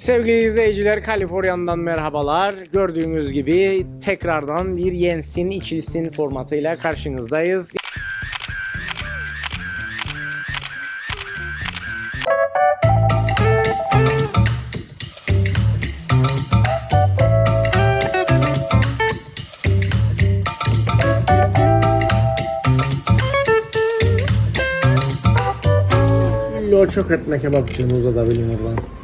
Sevgili izleyiciler Kaliforniya'dan merhabalar. Gördüğünüz gibi tekrardan bir yensin içilsin formatıyla karşınızdayız. Lo çok etme kebapçığını uzatabilirim oradan.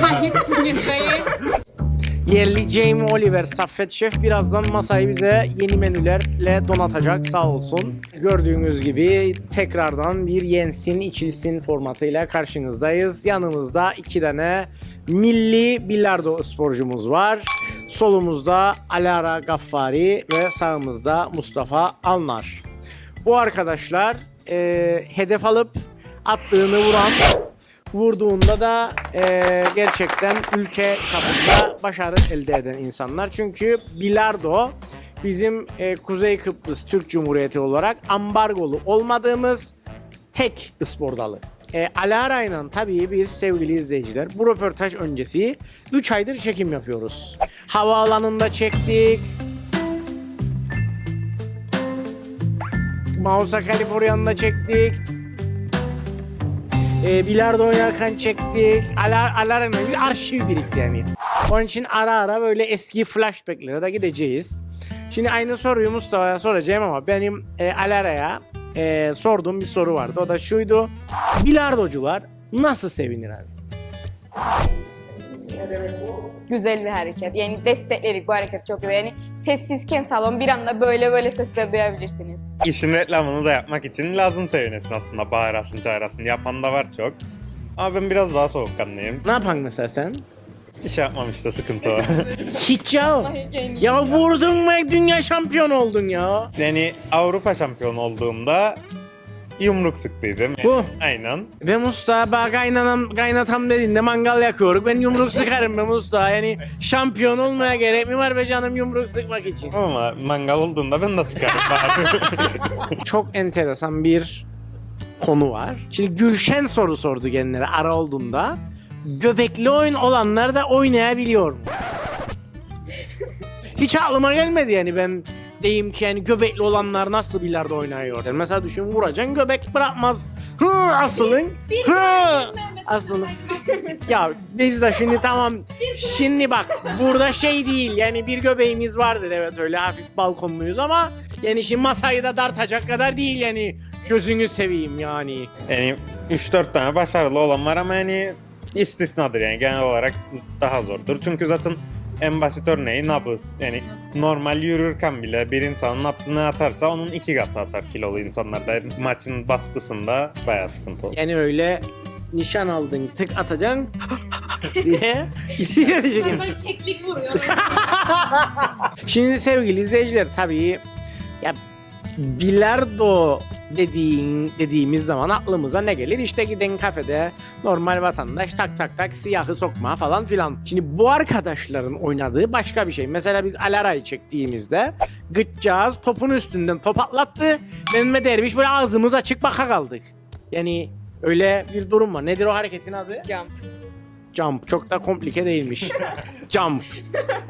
Şahitsin dayı. Yerli Jamie Oliver Saffet Şef birazdan masayı bize yeni menülerle donatacak sağ olsun. Gördüğünüz gibi tekrardan bir yensin içilsin formatıyla karşınızdayız. Yanımızda iki tane milli bilardo sporcumuz var. Solumuzda Alara Gaffari ve sağımızda Mustafa Alnar. Bu arkadaşlar eee, hedef alıp attığını vuran vurduğunda da eee, gerçekten ülke çapında başarı elde eden insanlar. Çünkü bilardo bizim eee, Kuzey Kıbrıs Türk Cumhuriyeti olarak ambargolu olmadığımız tek spor dalı. E, Alara tabii biz sevgili izleyiciler bu röportaj öncesi 3 aydır çekim yapıyoruz. Havaalanında çektik, Mausa Kaliforniya'nda çektik. E, bilardo oynarken çektik. Alar, alarm arşiv birikti yani. Onun için ara ara böyle eski flashbacklere de gideceğiz. Şimdi aynı soruyu Mustafa'ya soracağım ama benim e, Alara'ya e, sorduğum bir soru vardı. O da şuydu. Bilardocular nasıl sevinir abi? Güzel bir hareket. Yani destekledik bu hareket çok güzel. Yani sessizken salon bir anda böyle böyle sesler duyabilirsiniz. İşin reklamını da yapmak için lazım sevinesin aslında. Bağırasın çağırasın. Yapan da var çok. Ama ben biraz daha soğukkanlıyım. Ne yapan mesela sen? Bir şey yapmam işte sıkıntı o. Hiç ya. ya vurdun ve dünya şampiyonu oldun ya. yani Avrupa şampiyonu olduğumda yumruk sıktıydım. Bu. Aynen. Ve Mustafa bak kaynanam, kaynatam dediğinde mangal yakıyoruz. Ben yumruk sıkarım be Mustafa. Yani şampiyon olmaya gerek mi var be canım yumruk sıkmak için? Ama mangal olduğunda ben de sıkarım bari. Çok enteresan bir konu var. Şimdi Gülşen soru sordu genlere ara olduğunda. Göbekli oyun olanlar da oynayabiliyor mu? Hiç aklıma gelmedi yani ben deyim ki yani göbekli olanlar nasıl bilardo oynuyor. Yani mesela düşün vuracaksın göbek bırakmaz. Hı asılın. Hı asılın. ya Deniz şimdi tamam. Şimdi bak burada şey değil yani bir göbeğimiz vardır evet öyle hafif balkonluyuz ama yani şimdi masayı da dartacak kadar değil yani gözünü seveyim yani. yani 3-4 tane başarılı olan var ama yani istisnadır yani genel olarak daha zordur. Çünkü zaten en basit örneği nabız. Yani normal yürürken bile bir insanın nabzını atarsa onun iki katı atar kilolu insanlarda. Maçın baskısında bayağı sıkıntı olur. Yani öyle nişan aldın tık atacaksın diye. Böyle keklik vuruyor. Şimdi sevgili izleyiciler tabii ya bilardo dediğin dediğimiz zaman aklımıza ne gelir? İşte giden kafede normal vatandaş tak tak tak siyahı sokma falan filan. Şimdi bu arkadaşların oynadığı başka bir şey. Mesela biz Alara'yı çektiğimizde gıtcağız topun üstünden top atlattı. Ben ve Derviş böyle ağzımız açık baka kaldık. Yani öyle bir durum var. Nedir o hareketin adı? Jump. Jump. Çok da komplike değilmiş. Jump.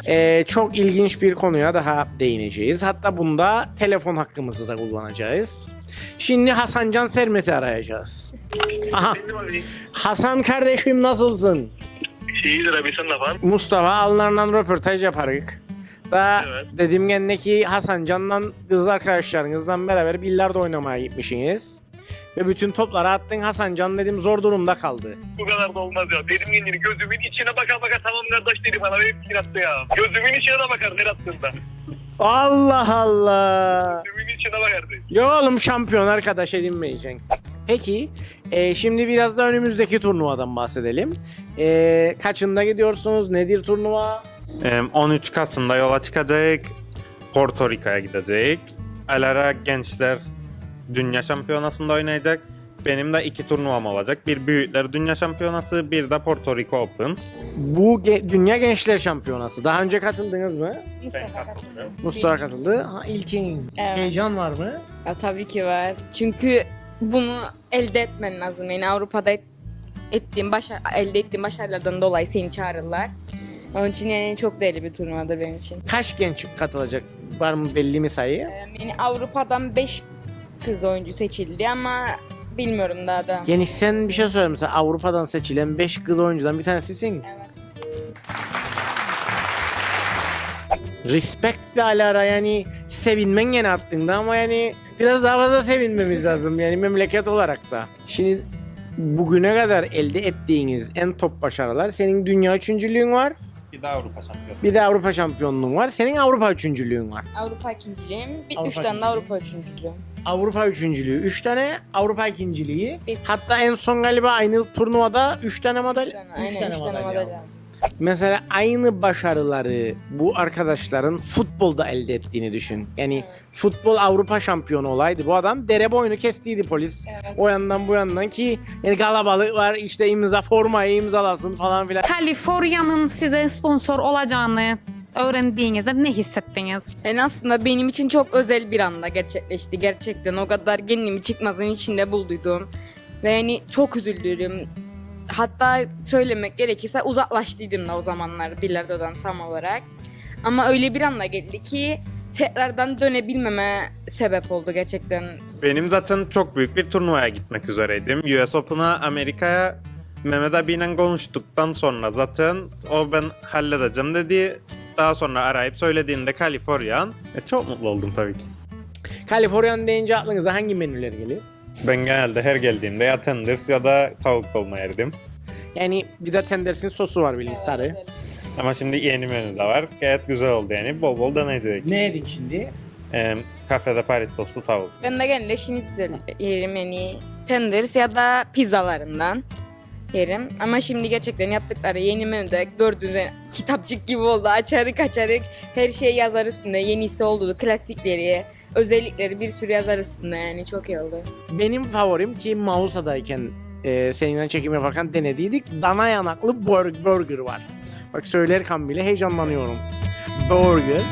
Ee, çok ilginç bir konuya daha değineceğiz. Hatta bunda telefon hakkımızı da kullanacağız. Şimdi Hasancan Sermet'i arayacağız. Aha. Hasan kardeşim nasılsın? İyidir abi sen ne? Mustafa Alnar'la röportaj yaparık. Da Evet. dedim ki Hasan Can'la kız arkadaşlarınızla beraber bilardo oynamaya gitmişsiniz. Ve bütün topları attın Hasan Can dedim zor durumda kaldı. Bu kadar da olmaz ya. Dedim kendini gözümün içine baka baka tamam kardeş dedi bana benim için attı ya. Gözümün içine de bakar her attığında. Allah Allah. Gözümün içine bakardı. Yok oğlum şampiyon arkadaş edinmeyeceksin. Peki e, şimdi biraz da önümüzdeki turnuvadan bahsedelim. E, kaçında gidiyorsunuz? Nedir turnuva? Em, 13 Kasım'da yola çıkacak. Porto Rico'ya gidecek. Alara Gençler Dünya Şampiyonası'nda oynayacak. Benim de iki turnuvam olacak. Bir Büyükler Dünya Şampiyonası, bir de Porto Rico Open. Bu ge- Dünya Gençler Şampiyonası. Daha önce katıldınız mı? Mustafa katıldım. katıldı. Mustafa katıldı. Ha, ilkin. Evet. Heyecan var mı? Ya tabii ki var. Çünkü bunu elde etmen lazım. Yani Avrupa'da ettiğim başar elde ettiğim başarılardan dolayı seni çağırırlar. Onun için yani çok değerli bir turnuvadır benim için. Kaç genç katılacak? Var mı belli mi sayı? Ee, Yani Avrupa'dan 5 kız oyuncu seçildi ama bilmiyorum daha da. Yani sen bir şey söyle mesela Avrupa'dan seçilen 5 kız oyuncudan bir tanesisin. Evet. Respect bir alara yani sevinmen gene arttığında ama yani biraz daha fazla sevinmemiz lazım yani memleket olarak da. Şimdi bugüne kadar elde ettiğiniz en top başarılar senin dünya üçüncülüğün var. Bir de Avrupa şampiyonu. Bir de Avrupa şampiyonluğun var. Senin Avrupa üçüncülüğün var. Avrupa ikinciliğim, bir Avrupa üç tane de ikinciliği. Avrupa üçüncülüğüm. Avrupa üçüncülüğü 3 tane, Avrupa ikinciliği. Bir- Hatta en son galiba aynı turnuvada 3 tane Üç madalya. tane, üç aynen üç tane madalya madalya. Mesela aynı başarıları bu arkadaşların futbolda elde ettiğini düşün. Yani Evet. futbol Avrupa şampiyonu olaydı. Bu adam dere boyunu kestiydi polis. Evet. O yandan bu yandan ki yani kalabalık var işte imza formayı imzalasın falan filan. Kaliforniya'nın size sponsor olacağını öğrendiğinizde ne hissettiniz? Yani aslında benim için çok özel bir anda gerçekleşti. Gerçekten o kadar kendimi çıkmazın içinde bulduydum. Ve yani çok üzüldüm. Hatta söylemek gerekirse uzaklaştıydım da o zamanlar bilardodan tam olarak. Ama öyle bir anda geldi ki tekrardan dönebilmeme sebep oldu gerçekten. Benim zaten çok büyük bir turnuvaya gitmek üzereydim. US Open'a Amerika'ya Mehmet abiyle konuştuktan sonra zaten o ben halledeceğim dedi. Daha sonra arayıp söylediğinde Kaliforniyan. E, çok mutlu oldum tabii ki. Kaliforniya deyince aklınıza hangi menüler geliyor? Ben genelde her geldiğimde ya tenders ya da tavuk dolma yerdim. Yani bir de tendersin sosu var bilin sarı. Ama şimdi yeni menü de var. Gayet güzel oldu yani. Bol bol deneyecek. Ne yedin şimdi? Ee, kafede Paris soslu tavuk. Ben de genelde schnitzel yerim yani tenders ya da pizzalarından yerim. Ama şimdi gerçekten yaptıkları yeni menüde gördüğünüz kitapçık gibi oldu. Açarık açarık her şey yazar üstünde. Yenisi oldu, klasikleri, özellikleri bir sürü yazar üstünde yani çok iyi oldu. Benim favorim ki Mausa'dayken e, seninle çekim yaparken denediydik. Dana yanaklı bur- burger var. Bak söylerken bile heyecanlanıyorum. Burger.